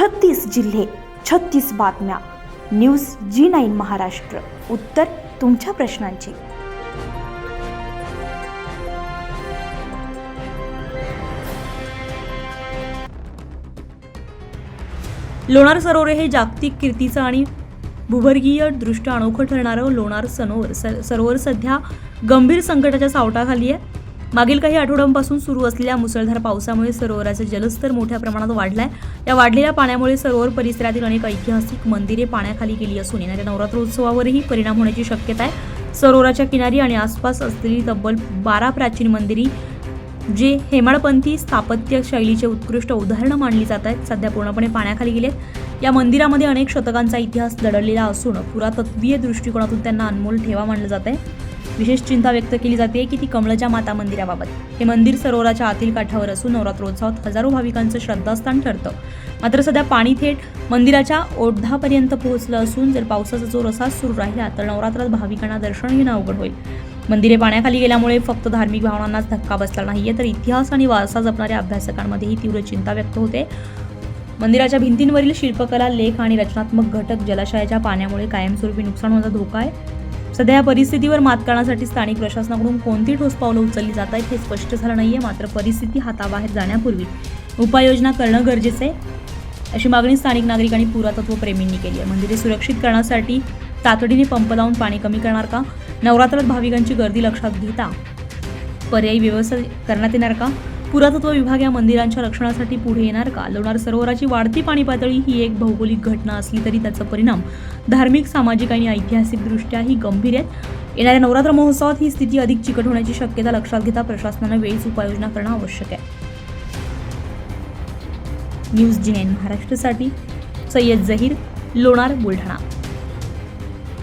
छत्तीस जिल्हे छत्तीस बातम्या. News G nine Maharashtra. उत्तर तुमच्या प्रश्नांची. लोणार सरोवर हे जागतिक कीर्तीचं आणि भूवर्गीय दृष्ट्या अनोखं ठरणारं लोणार सरोवर सरोवर सध्या गंभीर संकटाच्या सावटाखाली आहे. मागील काही आठवड्यांपासून सुरू असलेल्या मुसळधार पावसामुळे सरोवराचे जलस्तर मोठ्या प्रमाणात वाढलाय. या वाढलेल्या पाण्यामुळे सरोवर परिसरातील अनेक ऐतिहासिक मंदिरे पाण्याखाली गेली असून येणाऱ्या नवरात्रोत्सवावरही परिणाम होण्याची शक्यता आहे. सरोवराच्या किनारी आणि आसपास असलेली तब्बल बारा प्राचीन मंदिरी जे हेमाडपंथी स्थापत्य शैलीचे उत्कृष्ट उदाहरणं मानली जात आहेत सध्या पूर्णपणे पाण्याखाली गेलेत. या मंदिरामध्ये अनेक शतकांचा इतिहास दडलेला असून पुरातत्वीय दृष्टिकोनातून त्यांना अनमोल ठेवा मानलं जात आहे. विशेष चिंता व्यक्त केली जाते की ती कमळच्या माता मंदिराबाबत. हे मंदिर सरोवराच्या आतील काठावर असून नवरात्रोत्सवात हजारो भाविकांचं श्रद्धास्थान ठरतं. मात्र सध्या पाणी थेट मंदिराच्या ओढापर्यंत पोहोचलं असून जर पावसाचा जोर असाच सुरू राहिला तर नवरात्रात भाविकांना दर्शन घेणं अवघड होईल. मंदिरे पाण्याखाली गेल्यामुळे फक्त धार्मिक भावनांनाच धक्का बसला नाहीये तर इतिहास आणि वारसा जपणाऱ्या अभ्यासकांमध्येही तीव्र चिंता व्यक्त होते. मंदिराच्या भिंतींवरील शिल्पकला लेख आणि रचनात्मक घटक जलाशयाच्या पाण्यामुळे कायमस्वरूपी नुकसान होण्याचा धोका आहे. सध्या या परिस्थितीवर मात करण्यासाठी स्थानिक प्रशासनाकडून कोणती ठोस पावलं उचलली जात आहेत हे स्पष्ट झालं नाहीये. मात्र परिस्थिती हाताबाहेर जाण्यापूर्वी उपाययोजना करणं गरजेचं आहे. अशी मागणी स्थानिक नागरिक आणि पुरातत्व प्रेमींनी केली आहे. मंदिरे सुरक्षित करण्यासाठी तातडीने पंप लावून पाणी कमी करणार का? नवरात्रात भाविकांची गर्दी लक्षात घेता पर्यायी व्यवस्था करण्यात येणार का? पुरातत्व विभाग या मंदिरांच्या रक्षणासाठी पुढे येणार का? लोणार सरोवराची वाढती पाणी पातळी ही एक भौगोलिक घटना असली तरी त्याचा परिणाम धार्मिक सामाजिक आणि ऐतिहासिकदृष्ट्याही गंभीर आहेत. येणाऱ्या नवरात्र महोत्सवात ही स्थिती अधिक चिकट होण्याची शक्यता लक्षात घेता प्रशासनानं वेळीच उपाययोजना करणं आवश्यक आहे. न्यूज जी नाईन महाराष्ट्रासाठी सय्यद जहीर लोणार बुलढाणा.